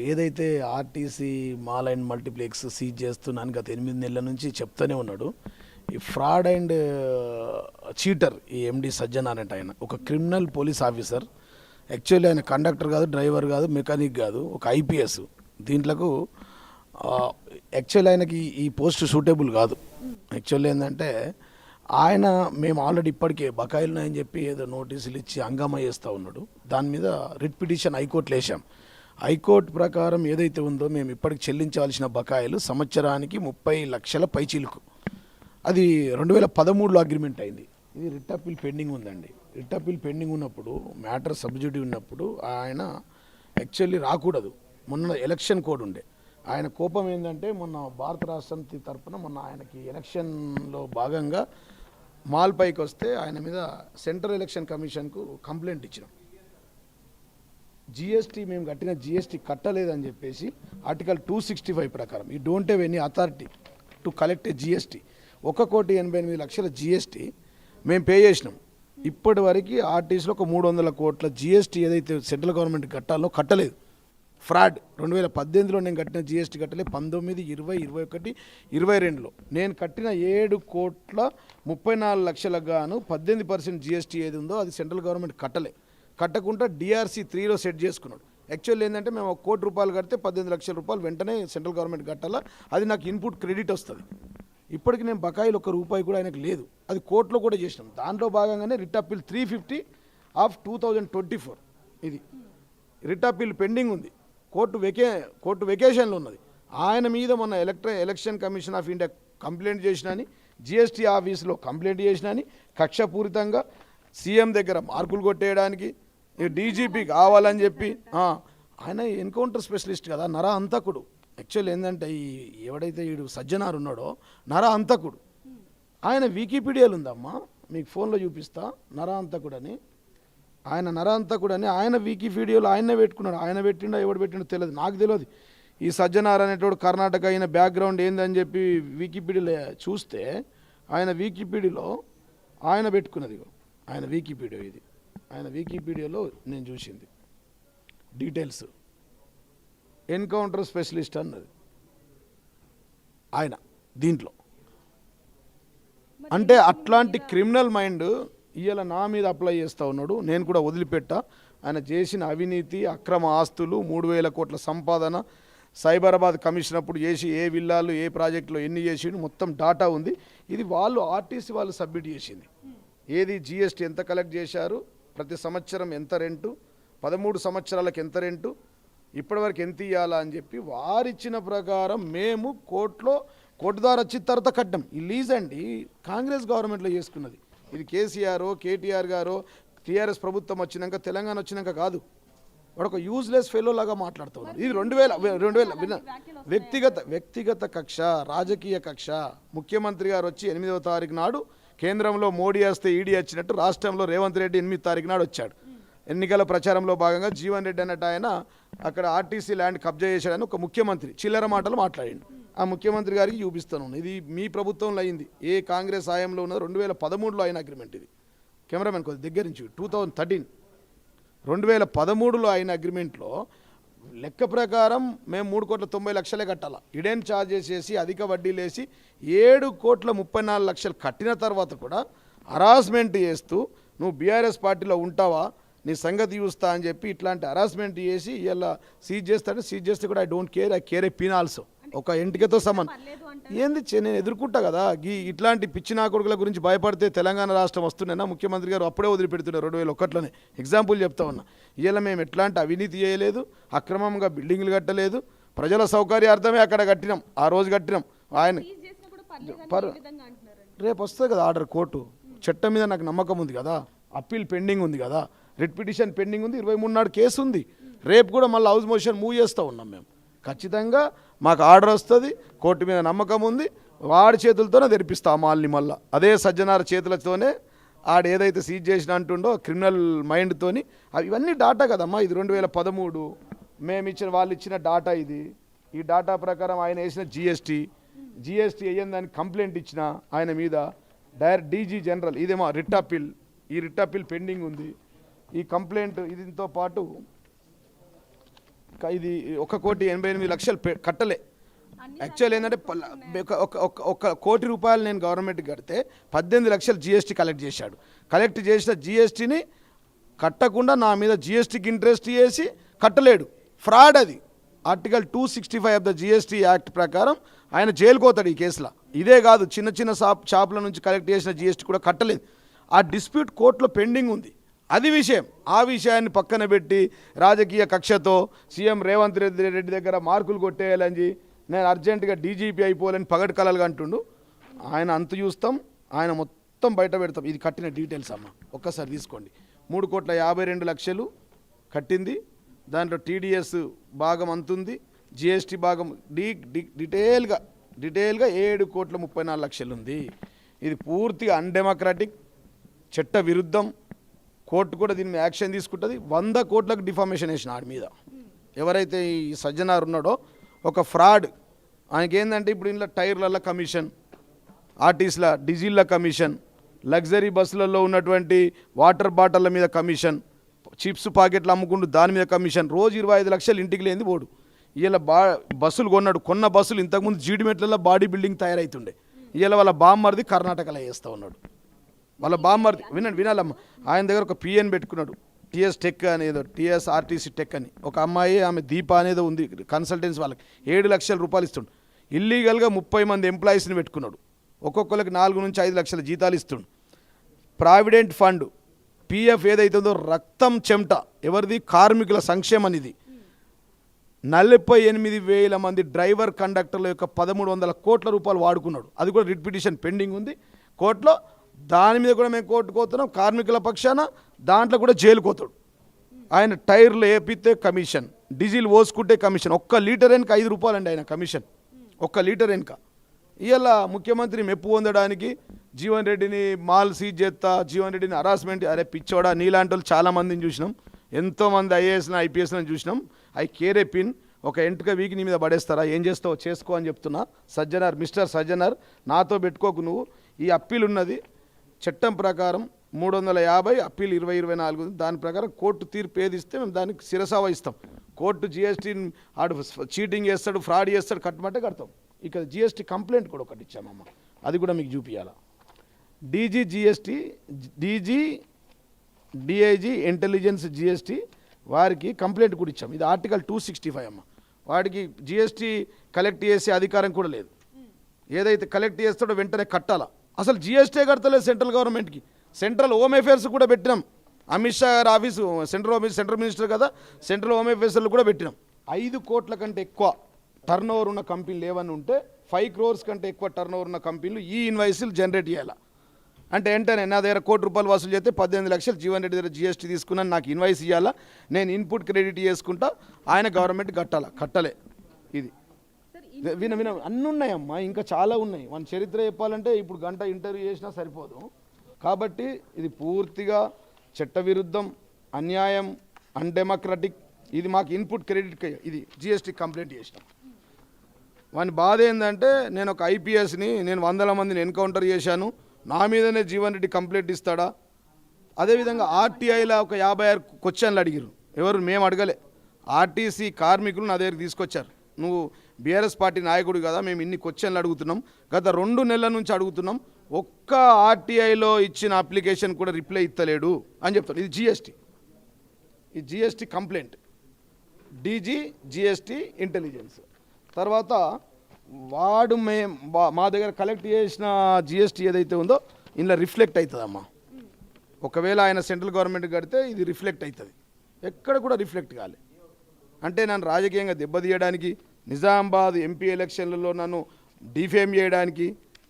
ఏదైతే RTC mall and multiplex seize చేస్తున్నాను గత ఎనిమిది నెలల నుంచి చెప్తూనే ఉన్నాడు ఈ ఫ్రాడ్ అండ్ చీటర్ ఈ ఎండి అనేట ఆయన. ఒక క్రిమినల్ పోలీస్ ఆఫీసర్. యాక్చువల్లీ ఆయన కండక్టర్ కాదు డ్రైవర్ కాదు మెకానిక్ కాదు ఒక ఐపీఎస్. దీంట్లకు యాక్చువల్ ఆయనకి ఈ- పోస్ట్ సూటబుల్ కాదు. యాక్చువల్లీ ఏంటంటే ఆయన మేము ఆల్రెడీ ఇప్పటికే బకాయిలు అని చెప్పి ఏదో నోటీసులు ఇచ్చి హంగామా చేస్తూ ఉన్నాడు. దాని మీద రిట్ పిటిషన్ హైకోర్టులో వేసాం హైకోర్టు ప్రకారం ఏదైతే ఉందో మేము ఇప్పటికి చెల్లించాల్సిన బకాయిలు సంవత్సరానికి ముప్పై లక్షల పైచీలకు. అది రెండు వేల పదమూడులో అగ్రిమెంట్ అయింది. ఇది రిట్ అప్పీల్ పెండింగ్ ఉందండి. రిట్ అప్పీల్ పెండింగ్ ఉన్నప్పుడు మ్యాటర్ సబ్జెక్టివ్ ఉన్నప్పుడు ఆయన యాక్చువల్లీ రాకూడదు. మొన్న ఎలక్షన్ కోడ్ ఉండే. ఆయన కోపం ఏంటంటే మొన్న భారత రాష్ట్రం తరపున మొన్న ఆయనకి ఎలక్షన్లో భాగంగా మాల్ పైకి వస్తే ఆయన మీద సెంట్రల్ ఎలక్షన్ కమిషన్కు కంప్లైంట్ ఇచ్చినాం. జిఎస్టీ మేము కట్టిన జిఎస్టీ కట్టలేదని చెప్పేసి ఆర్టికల్ టూ సిక్స్టీ ఫైవ్ ప్రకారం ఈ don't have any authority to collect a GST ఒక కోటి ఎనభై ఎనిమిది లక్షల జిఎస్టీ మేము పే చేసినాం. ఇప్పటి వరకు ఆర్టీసీలో ఒక మూడు వందల కోట్ల జిఎస్టీ ఏదైతే సెంట్రల్ గవర్నమెంట్ కట్టాలో కట్టలేదు. ఫ్రాడ్ రెండు వేల పద్దెనిమిదిలో నేను కట్టిన జిఎస్టీ కట్టలే పంతొమ్మిది ఇరవై ఇరవై ఒకటి ఇరవై రెండులో. నేను కట్టిన ఏడు కోట్ల ముప్పై నాలుగు లక్షలకు గాను పద్దెనిమిది పర్సెంట్ జిఎస్టీ ఏది ఉందో అది సెంట్రల్ గవర్నమెంట్ కట్టలే. కట్టకుండా డిఆర్సీ త్రీలో సెట్ చేసుకున్నాడు. యాక్చువల్ ఏంటంటే మేము ఒక కోటి రూపాయలు కడితే పద్దెనిమిది లక్షల రూపాయలు వెంటనే సెంట్రల్ గవర్నమెంట్ కట్టాలా? అది నాకు ఇన్పుట్ క్రెడిట్ వస్తుంది. ఇప్పటికి నేను బకాయిలు ఒక రూపాయి కూడా ఆయనకు లేదు. అది కోర్టులో కూడా చేసినాం. దాంట్లో భాగంగానే writ appeal three fifty of two thousand twenty four ఇది. రిట్ అప్పీల్ పెండింగ్ ఉంది. కోర్టు వెకే కోర్టు వెకేషన్లో ఉన్నది. ఆయన మీద మొన్న ఎలక్ట్ర election commission of India complaint చేసినని GST ఆఫీస్లో కంప్లైంట్ చేసినని కక్షపూరితంగా సీఎం దగ్గర మార్కులు కొట్టేయడానికి డీజీపీ కావాలని చెప్పి ఆయన ఎన్కౌంటర్ స్పెషలిస్ట్ కదా నర అంతకుడు. యాక్చువల్ ఏంటంటే ఈ ఎవడైతే వీడు సజ్జనారు ఉన్నాడో నర అంతకుడు. ఆయన వికీపీడియాలు ఉందమ్మా. మీకు ఫోన్లో చూపిస్తా నర అంతకుడు అని ఆయన నరాంతకుడు అని ఆయన వీకీ ఆయనే పెట్టుకున్నాడు. ఆయన పెట్టిండో ఎవడు పెట్టిండో తెలియదు. నాకు తెలియదు. ఈ సజ్జనార్ అనేటోడు కర్ణాటక అయిన బ్యాక్గ్రౌండ్ ఏందని చెప్పి వికీపీడియాలో చూస్తే ఆయన వికీపీడియాలో ఆయన పెట్టుకున్నది ఇగో. ఆయన వికీపీడియా ఇది. ఆయన వికీపీడియాలో నేను చూసింది. డీటెయిల్స్. ఎన్కౌంటర్ స్పెషలిస్ట్ అన్నది. ఆయన దీంట్లో. అంటే అట్లాంటి క్రిమినల్ మైండ్ ఇవాళ నా మీద అప్లై చేస్తూ ఉన్నాడు నేను కూడా వదిలిపెట్టా. ఆయన చేసిన అవినీతి అక్రమ ఆస్తులు మూడు వేల కోట్ల సంపాదన సైబరాబాద్ కమిషన్ అప్పుడు చేసి ఏ విల్లాలు ఏ ప్రాజెక్టులో ఎన్ని చేసిండు మొత్తం డాటా ఉంది. ఇది వాళ్ళు ఆర్టీసీ వాళ్ళు సబ్మిట్ చేసింది. ఏది జిఎస్టీ ఎంత కలెక్ట్ చేశారు ప్రతి సంవత్సరం ఎంత రెంటు? పదమూడు సంవత్సరాలకు ఎంత రెంటు? ఇప్పటివరకు ఎంత ఇవ్వాలా అని చెప్పి వారిచ్చిన ప్రకారం మేము కోర్టులో కోర్టు ద్వారా వచ్చిన తర్వాత కట్టాం ఈ లీజ్ అండి కాంగ్రెస్ గవర్నమెంట్లో చేసుకున్నది. ఇది కేసీఆర్ కేటీఆర్ గారు టీఆర్ఎస్ ప్రభుత్వం వచ్చినాక తెలంగాణ వచ్చినాక కాదు. వాడు ఒక యూజ్లెస్ ఫెలో లాగా మాట్లాడుతున్నారు ఇది రెండు వేల రెండు వేల విన వ్యక్తిగత వ్యక్తిగత కక్ష రాజకీయ కక్ష. ముఖ్యమంత్రి గారు వచ్చి ఎనిమిదవ తారీఖు నాడు కేంద్రంలో మోడీ వస్తే ఈడీ వచ్చినట్టు రాష్ట్రంలో రేవంత్ రెడ్డి ఎనిమిది తారీఖు నాడు వచ్చాడు. ఎన్నికల ప్రచారంలో భాగంగా జీవన్ రెడ్డి అన్నట్టు ఆయన అక్కడ ఆర్టీసీ ల్యాండ్ కబ్జా చేశాడని ఒక ముఖ్యమంత్రి చిల్లర మాటలు మాట్లాడిండు. ఆ ముఖ్యమంత్రి గారికి చూపిస్తాను ఇది మీ ప్రభుత్వంలో అయింది. ఏ కాంగ్రెస్ హయాంలో ఉన్నది రెండు వేల పదమూడులో అయిన అగ్రిమెంట్ ఇది. కెమెరామెన్ కొద్ది దగ్గర నుంచి టూ థౌజండ్ థర్టీన్. రెండు వేల పదమూడులో అయిన అగ్రిమెంట్లో లెక్క ప్రకారం మేము మూడు కోట్ల తొంభై లక్షలే కట్టాల. ఇడెన్ ఛార్జెస్ వేసి అధిక వడ్డీలు వేసి ఏడు కోట్ల ముప్పై నాలుగు లక్షలు కట్టిన తర్వాత కూడా హరాస్మెంట్ చేస్తూ నువ్వు బీఆర్ఎస్ పార్టీలో ఉంటావా? నీ సంగతి చూస్తా అని చెప్పి ఇట్లాంటి హరాస్మెంట్ చేసి ఇలా సీజ్ చేస్తాడు. సీజ్ చేస్తే కూడా I don't care I care a pin also ఒక ఎంటికతో సమానం. ఏంది చే- నేను ఎదుర్కొంటా కదా ఈ ఇట్లాంటి పిచ్చి నా కొడుకుల గురించి భయపడితే తెలంగాణ రాష్ట్రం వస్తున్నాయినా ముఖ్యమంత్రి గారు అప్పుడే వదిలిపెడుతున్నారు రెండు వేల ఒకటిలోనే. ఎగ్జాంపుల్ చెప్తా ఉన్నా. ఇలా మేము ఎట్లాంటి అవినీతి చేయలేదు అక్రమంగా బిల్డింగ్లు కట్టలేదు. ప్రజల సౌకర్యార్థమే అక్కడ కట్టినాం ఆ రోజు కట్టినాం. ఆయన రేపు వస్తుంది కదా ఆర్డర్ కోర్టు. చట్టం మీద నాకు నమ్మకం ఉంది కదా అప్పీల్ పెండింగ్ ఉంది కదా రిట్ పిటిషన్ పెండింగ్ ఉంది ఇరవై మూడు నాడు కేసు ఉంది. రేపు కూడా మళ్ళీ హౌస్ మోషన్ మూవ్ చేస్తూ ఉన్నాం మేము. ఖచ్చితంగా మాకు ఆర్డర్ వస్తుంది కోర్టు మీద నమ్మకం ఉంది వాడి చేతులతోనే తెరిపిస్తాం ఆ మాల్ని మళ్ళీ. అదే సజ్జనార చేతులతోనే ఆడు ఏదైతే సీజ్ చేసిన అంటుండో క్రిమినల్ మైండ్తోని అవి ఇవన్నీ డాటా కదమ్మా ఇది రెండు వేల పదమూడు. మేము ఇచ్చిన వాళ్ళు ఇచ్చిన డాటా ఇది. ఈ డాటా ప్రకారం ఆయన వేసిన జిఎస్టీ జిఎస్టీ అయ్యిందని దానికి కంప్లైంట్ ఇచ్చిన ఆయన మీద డైరెక్ట్ డీజీ జనరల్ ఇదేమో రిట్ అప్పీల్. ఈ రిట్ అప్పీల్ పెండింగ్ ఉంది. ఈ కంప్లైంట్ దీంతో పాటు ఇది ఒక కోటి ఎనభై ఎనిమిది లక్షలు కట్టలే. యాక్చువల్ ఏంటంటే ఒక- కోటి రూపాయలు నేను గవర్నమెంట్కి కడితే పద్దెనిమిది లక్షలు జిఎస్టీ కలెక్ట్ చేశాడు. కలెక్ట్ చేసిన జిఎస్టీని కట్టకుండా నా మీద జిఎస్టీకి ఇంట్రెస్ట్ చేసి కట్టలేడు. ఫ్రాడ్ అది. Article two sixty five of the GST act ప్రకారం ఆయన జైలుకోతాడు ఈ కేసులో ఇదే కాదు చిన్న చిన్న షాప్ షాపుల నుంచి కలెక్ట్ చేసిన జిఎస్టీ కూడా కట్టలేదు. ఆ డిస్ప్యూట్ కోర్టులో పెండింగ్ ఉంది. అది విషయం. ఆ విషయాన్ని పక్కన పెట్టి రాజకీయ కక్షతో సీఎం రేవంత్ రెడ్డి రెడ్డి దగ్గర మార్కులు కొట్టేయాలని నేను అర్జెంటుగా డీజీపీ అయిపోవాలని పగటి కలలుగా అంటుండు. ఆయన అంత చూస్తాం ఆయన మొత్తం బయట పెడతాం. ఇది కట్టిన డీటెయిల్స్ అమ్మ ఒక్కసారి తీసుకోండి. మూడు కోట్ల యాభై రెండు లక్షలు కట్టింది. దాంట్లో టీడీఎస్ భాగం అంతుంది జిఎస్టీ భాగం డీ డి డీటెయిల్గా డీటెయిల్గా ఏడు కోట్ల ముప్పై నాలుగు లక్షలు ఉంది ఇది పూర్తిగా అన్డెమోక్రాటిక్ చట్ట విరుద్ధం. కోర్టు కూడా దీని మీద యాక్షన్ తీసుకుంటుంది. వంద కోట్లకు డిఫామేషన్ వేసిన ఆడి మీద. ఎవరైతే ఈ సజ్జనార్ ఉన్నాడో ఒక ఫ్రాడ్. ఆయనకి ఏంటంటే ఇప్పుడు ఇంట్లో టైర్లలో కమిషన్ ఆర్టీస్ల డీజిల్ల కమిషన్ లగ్జరీ బస్సులలో ఉన్నటువంటి వాటర్ బాటిళ్ళ మీద కమిషన్ చిప్స్ పాకెట్లు అమ్ముకుంటూ దాని మీద కమిషన్. రోజు ఇరవై ఐదు లక్షలు ఇంటికి లేనిది పోడు. ఇలా బా బస్సులు కొన్నాడు. కొన్న బస్సులు ఇంతకుముందు జీడిమెట్లలో బాడీ బిల్డింగ్ తయారవుతుండే ఇలా వాళ్ళ బామ్మర్ది కర్ణాటకలో వేస్తూ ఉన్నాడు. వాళ్ళ బామ్మర్ది వినండి వినాలమ్మ. ఆయన దగ్గర ఒక పిఎన్ పెట్టుకున్నాడు. టిఎస్ టెక్ అనేదో టిఎస్ ఆర్టీసీ టెక్ అని. ఒక అమ్మాయి ఆమె దీప అనేది ఉంది కన్సల్టెన్సీ వాళ్ళకి. ఏడు లక్షల రూపాయలు ఇస్తుండు. ఇల్లీగల్గా ముప్పై మంది ఎంప్లాయీస్ని పెట్టుకున్నాడు. ఒక్కొక్కరికి నాలుగు నుంచి ఐదు లక్షల జీతాలు ఇస్తుండు. ప్రావిడెంట్ ఫండ్ పిఎఫ్ ఏదైతుందో రక్తం చెమట. ఎవరిది? కార్మికుల సంక్షేమం ఇది నలభై ఎనిమిది వేల మంది డ్రైవర్ కండక్టర్ల యొక్క పదమూడు వందల కోట్ల రూపాయలు వాడుకున్నాడు. అది కూడా రిట్ పిటిషన్ పెండింగ్ ఉంది. కోర్టులో దాని మీద కూడా మేము కోర్టుకోతున్నాం కార్మికుల పక్షాన దాంట్లో కూడా జైలుకోతాడు ఆయన టైర్లు వేపితే కమిషన్ డీజిల్ పోసుకుంటే కమిషన్. ఒక్క లీటర్ వెనుక ఐదు రూపాయలు అండి ఆయన కమిషన్. ఒక్క లీటర్ వెనుక. ఇవాళ ముఖ్యమంత్రి మెప్పు పొందడానికి జీవన్ రెడ్డిని మాల్ సీజ్ చేస్తా జీవన్ రెడ్డిని హరాస్మెంట్ అరే పిచ్చోడా నీలాంటి వాళ్ళు చాలామందిని చూసినాం. ఎంతోమంది ఐఏఎస్ని ఐపీఎస్ని చూసినాం. I care a pin. ఒక ఎంటుక వీక్ నీ మీద పడేస్తారా? ఏం చేస్తావో చేసుకో అని చెప్తున్నా. సజ్జనార్ మిస్టర్ సజ్జనార్ నాతో పెట్టుకోకు నువ్వు. ఈ అప్పీల్ ఉన్నది చట్టం ప్రకారం మూడు వందల యాభై అప్పీల్ ఇరవై ఇరవై నాలుగు దాని ప్రకారం కోర్టు తీర్పు ఏది ఇస్తే మేము దానికి శిరసా వహిస్తాం కోర్టు జిఎస్టీ ఆడు చీటింగ్ చేస్తాడు ఫ్రాడ్ చేస్తాడు కట్టమంటే కడతాం. ఇక జిఎస్టీ కంప్లైంట్ కూడా ఒకటి ఇచ్చామమ్మ. అది కూడా మీకు చూపించాలా DG GST DG DIG intelligence GST వారికి కంప్లైంట్ కూడా ఇచ్చాం. ఇది ఆర్టికల్ టూ సిక్స్టీ ఫైవ్ అమ్మ. వాడికి జిఎస్టీ కలెక్ట్ చేసే అధికారం కూడా లేదు. ఏదైతే కలెక్ట్ చేస్తాడో వెంటనే కట్టాలా. అసలు జిఎస్టీ కడతలేదు సెంట్రల్ గవర్నమెంట్కి. సెంట్రల్ హోమ్ అఫేర్స్ కూడా పెట్టినాం. అమిత్ షా గారి office central home central minister కదా సెంట్రల్ హోమ్ అఫేర్స్లు కూడా పెట్టినాం. ఐదు కోట్ల కంటే ఎక్కువ టర్న్ ఓవర్ ఉన్న కంపెనీలు ఏమని ఉంటే ఫైవ్ క్రోర్స్ కంటే ఎక్కువ టర్న్ ఓవర్ ఉన్న కంపెనీలు ఈ ఇన్వాయిస్లు జనరేట్ చేయాలి? అంటే వెంటనే నా దగ్గర కోటి రూపాయలు వసూలు చేస్తే పద్దెనిమిది లక్షలు జీవన్ రెడ్డి దగ్గర జిఎస్టీ తీసుకున్నాను నాకు ఇన్వాయిస్ ఇవ్వాలా నేను ఇన్పుట్ క్రెడిట్ చేసుకుంటా ఆయన గవర్నమెంట్ కట్టాలా? కట్టలే. ఇది. విన విన. అన్నీ ఉన్నాయమ్మా. ఇంకా చాలా ఉన్నాయి. మన చరిత్ర చెప్పాలంటే ఇప్పుడు గంట ఇంటర్వ్యూ చేసినా సరిపోదు. కాబట్టి ఇది పూర్తిగా చట్టవిరుద్ధం అన్యాయం అన్డెమోక్రటిక్. ఇది మాకు ఇన్పుట్ క్రెడిట్ ఇది జిఎస్టీ కంప్లైంట్ చేసినాం. వాని బాధ ఏంటంటే నేను ఒక ఐపీఎస్ని నేను వందల మందిని ఎన్కౌంటర్ చేశాను. నా మీదనే జీవన్ రెడ్డి కంప్లైంట్ ఇస్తాడా? అదేవిధంగా ఆర్టీఐలో ఒక యాభై ఆరు క్వశ్చన్లు అడిగిరు ఎవరు? మేము అడగలే. ఆర్టీసీ కార్మికులు నా దగ్గరికి తీసుకొచ్చారు. నువ్వు బీఆర్ఎస్ పార్టీ నాయకుడు కదా మేము ఇన్ని క్వశ్చన్లు అడుగుతున్నాం. గత రెండు నెలల నుంచి అడుగుతున్నాం. ఒక్క ఆర్టీఐలో ఇచ్చిన అప్లికేషన్ కూడా రిప్లై ఇస్తలేడు అని చెప్తాను ఇది జిఎస్టీ ఈ GST complaint. DG GST intelligence తర్వాత వాడు మే మా దగ్గర కలెక్ట్ చేసిన జిఎస్టీ ఏదైతే ఉందో ఇందులో రిఫ్లెక్ట్ అవుతుందమ్మా ఒకవేళ ఆయన సెంట్రల్ గవర్నమెంట్ కడితే ఇది రిఫ్లెక్ట్ అవుతుంది ఎక్కడ కూడా రిఫ్లెక్ట్ కాలే. అంటే నన్ను రాజకీయంగా దెబ్బతీయడానికి నిజామాబాద్ ఎంపీ ఎలక్షన్లలో నన్ను డిఫేమ్ చేయడానికి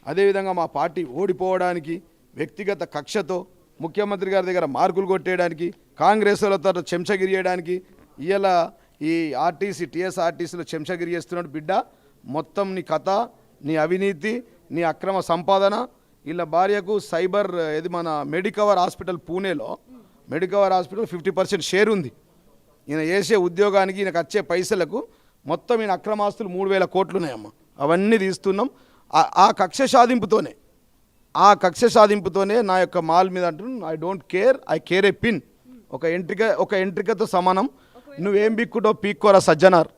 అదేవిధంగా మా పార్టీ ఓడిపోవడానికి వ్యక్తిగత కక్షతో ముఖ్యమంత్రి గారి దగ్గర మార్కులు కొట్టేయడానికి కాంగ్రెస్ వాళ్ళతో చెంచగిరి చేయడానికి ఇలా ఈ ఆర్టీసీ టీఎస్ఆర్టీసీలో చెంచగిరి చేస్తున్నాడు బిడ్డ. మొత్తం నీ కథ నీ అవినీతి నీ అక్రమ సంపాదన వీళ్ళ భార్యకు సైబర్ ఇది మన మెడికవర్ హాస్పిటల్ పూణేలో Medicover hospital fifty percent share ఉంది. ఈయన చేసే ఉద్యోగానికి ఈయనకు వచ్చే పైసలకు మొత్తం ఈయన అక్రమాస్తులు మూడు వేల కోట్లున్నాయమ్మా. అవన్నీ తీస్తున్నాం. ఆ- ఆ కక్ష సాధింపుతోనే ఆ కక్ష సాధింపుతోనే నా యొక్క మాల్ మీద అంటున్నాను I don't care I care a pin ఒక ఎంట్రిక ఒక ఎంట్రికతో సమానం. నువ్వేం బిక్కుటో పీక్కోరా సజ్జనార్.